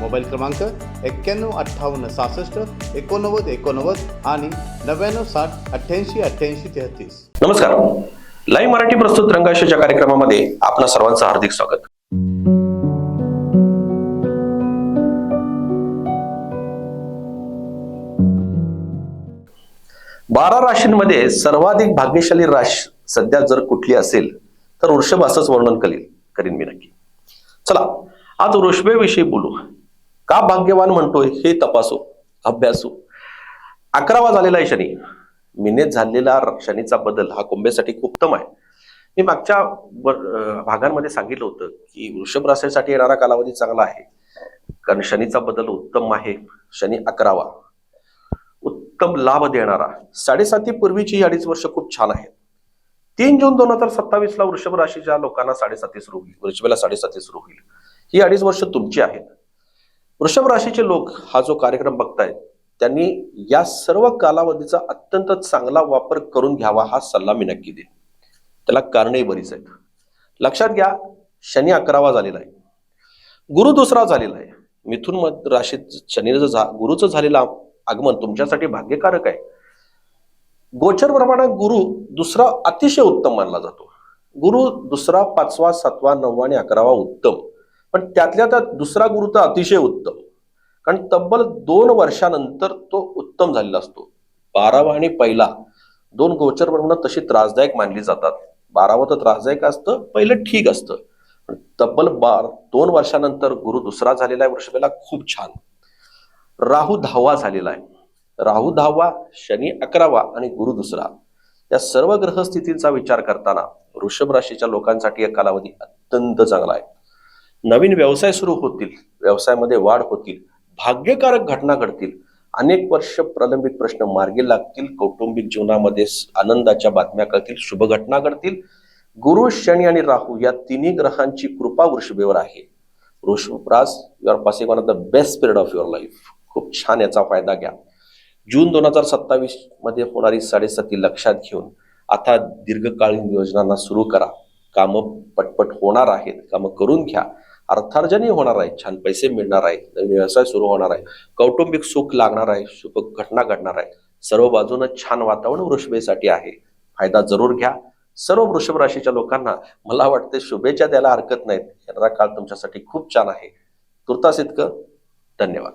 Mobile क्रमांक एक्क्याण्णव अठ्ठावन्न सहासष्ट एकोणनव्वद एकोणनव्वद आणि नव्याण्णव साठ अठ्ठ्याऐंशी अठ्ठ्याऐंशी तेहतीस. नमस्कार. लाईव्ह मराठी प्रस्तुत रंगाशाच्या कार्यक्रमामध्ये आपणा सर्वांचं हार्दिक स्वागत. बारा राशींमध्ये सर्वाधिक भाग्यशाली राश सध्या जर कुठली असेल तर वृषभ असंच वर्णन करील करीन मी नक्की. चला आज वृषभेविषयी बोलू. का भाग्यवान म्हणतोय हे तपासू अभ्यासू. अकरावा झालेला आहे शनी. मिनेत झालेला शनीचा बदल हा कुंभेसाठी खूप उत्तम आहे. मी मागच्या भागांमध्ये सांगितलं होतं की वृषभ राशीसाठी येणारा कालावधी चांगला आहे. कारण शनीचा बदल उत्तम आहे. शनी अकरावा. उत्तम लाभ देणारा. साडेसाती पूर्वीची अडीच वर्ष खूप छान आहेत. तीन जून दोन हजार सत्तावीस ला वृषभ राशीच्या लोकांना साडेसाती सुरू होईल वृषभेला साडेसाती सुरू होईल ही अडीच वर्ष तुमची आहेत. वृषभ राशीचे लोक हा जो कार्यक्रम बघतायत त्यांनी या सर्व कालावधीचा अत्यंत चांगला वापर करून घ्यावा हा सल्ला मी नक्की देईन. त्याला कारणही बरीच आहेत. लक्षात घ्या शनी अकरावा झालेला आहे. गुरु दुसरा झालेला आहे. मिथुन मध राशीत शनीचं झा गुरुचं झालेलं आगमन तुमच्यासाठी भाग्यकारक आहे. गोचर प्रमाणे गुरु दुसरा अतिशय उत्तम मानला जातो. गुरु दुसरा पाचवा सातवा नववा आणि अकरावा उत्तम. पण त्यातल्या त्यात दुसरा गुरु तर अतिशय उत्तम. कारण तब्बल दोन वर्षानंतर तो उत्तम झालेला असतो. बारावा आणि पहिला दोन गोचर प्रमाणे तशी त्रासदायक मानली जातात. बारावं तर त्रासदायक असतं पहिलं ठीक असतं. पण तब्बल बार दोन वर्षानंतर गुरु दुसरा झालेला आहे वृषभेला खूप छान. राहू दहावा झालेला आहे. राहू दहावा शनी अकरावा आणि गुरु दुसरा. या सर्व ग्रहस्थितींचा विचार करताना वृषभ राशीच्या लोकांसाठी हा कालावधी अत्यंत चांगला आहे. नवीन व्यवसाय सुरू होतील व्यवसायामध्ये वाढ होतील भाग्यकारक घटना घडतील अनेक वर्ष प्रलंबित प्रश्न मार्गी लागतील कौटुंबिक जीवनामध्ये आनंदाच्या बातम्या कळतील शुभ घटना घडतील. गुरु शनी आणि राहू या तिन्ही ग्रहांची कृपा वृषभेवर आहे. वृषभराज your you're passing one of the best period of your life खूप छान याचा फायदा घ्या. जून दोन हजार सत्तावीसमध्ये होणारी साडेसाती लक्षात घेऊन आता दीर्घकालीन योजनांना सुरू करा. कामं पटपट होणार आहेत. कामं करून घ्या. अर्थार्जनही होणार आहे. छान पैसे मिळणार आहे. नवीन व्यवसाय सुरू होणार आहे. कौटुंबिक सुख लागणार आहे. शुभ घटना घडणार आहे. सर्व बाजूनं छान वातावरण वृषभेसाठी आहे. फायदा जरूर घ्या. सर्व वृषभ राशीच्या लोकांना मला वाटते शुभेच्छा द्यायला हरकत नाहीत. येणारा काळ तुमच्यासाठी खूप छान आहे. तुर्तास इतकं धन्यवाद.